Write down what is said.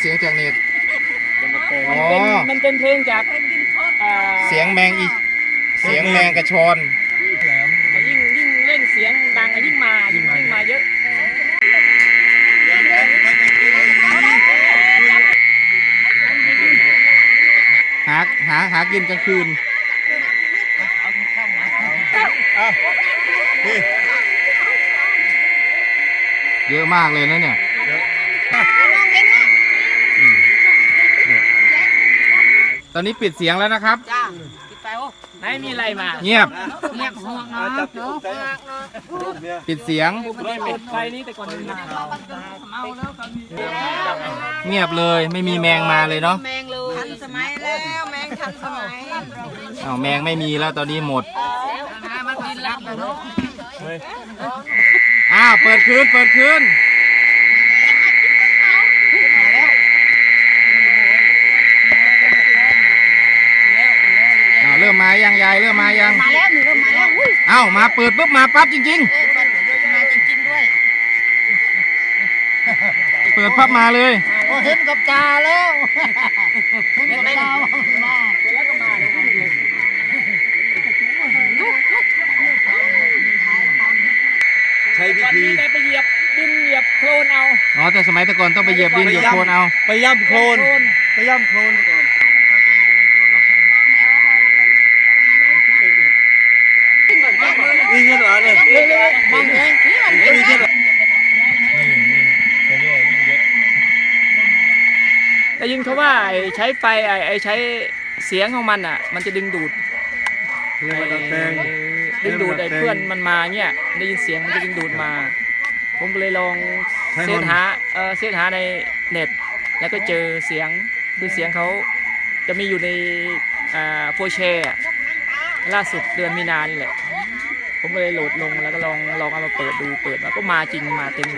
เสียงจากเน็ตอ๋อมันเป็นมันเป็นเพลงจากอ่าเสียงแมงอีเสียงแมงกระชอนยิ่งยิ่งเล่นเสียงดังอะยิ่งมายิ่งมายิ่งมาเยอะ หาหาหากินกลางคืนเยอะมากเลยนะเนี่ยอืมเนี่ย ตอนนี้ปิดเสียงแล้วนะครับไหนมีอะไรมาเงียบ เงียบห้องนะปิดเสียง ไม่ปิดไฟนี่แต่ก่อนมันมาเมาแล้วครับเงียบเลยไม่มีแมงมาเลยเนาะแมงเลยทันสมัยแล้วแมงทันสมัยอ้าวแมงไม่มีแล้วตอนนี้หมดมันกินรับแล้วเนาะอ้าวเปิดคืนเปิดคืนอ้าว เริ่มมายังยายเริ่มมายัง มาแล้วหนูเริ่มมาแล้วอุ้ยเอ้ามาเปิดปุ๊บมาปั๊บจริง เออมาจริงๆด้วยๆ เปิดปั๊บมาเลยเห็นกับตาแล้วเห็นกับตามาแล้วก็มาเลยใช้วิวันธีนี้แต่ไปเหยียบดินเหยียบโคลนเอาอ๋อแต่สมัยแต่ก่อนต้องไปเหยียบดินเหยียบโคลนเอา ไปย่ำโคลนไปย่ำโคลนก่อนนี่เงี้ยเหรอเนี่ย มองเองนี่มัน นี่เงี้ยเหรอนี่นี่ตัวนี้ยิ่งเยอะ ได้ยินเขาว่าไอ้ใช้ไฟไอ้ไอ้ใช้เสียงของมันอะ มันจะดึงดูดเรียกว่าดัดแปลงดึงดูดไอ้เพื่อนมันมาเงี้ยได้ยินเสียงมันจะดึงดูดมา ผมก็เลยลองเสิร์ชหาเออเสิร์ชหาในเน็ต แล้วก็เจอเสียงคือเสียงเขาจะมีอยู่ในอ่าโฟเชอะล่าสุดเดือนมีนานี่แหละ ผมก็เลยโหลดลงแล้วก็ลองลองเอามาเปิดดูเปิดมาก็มาจริงมาเต็ม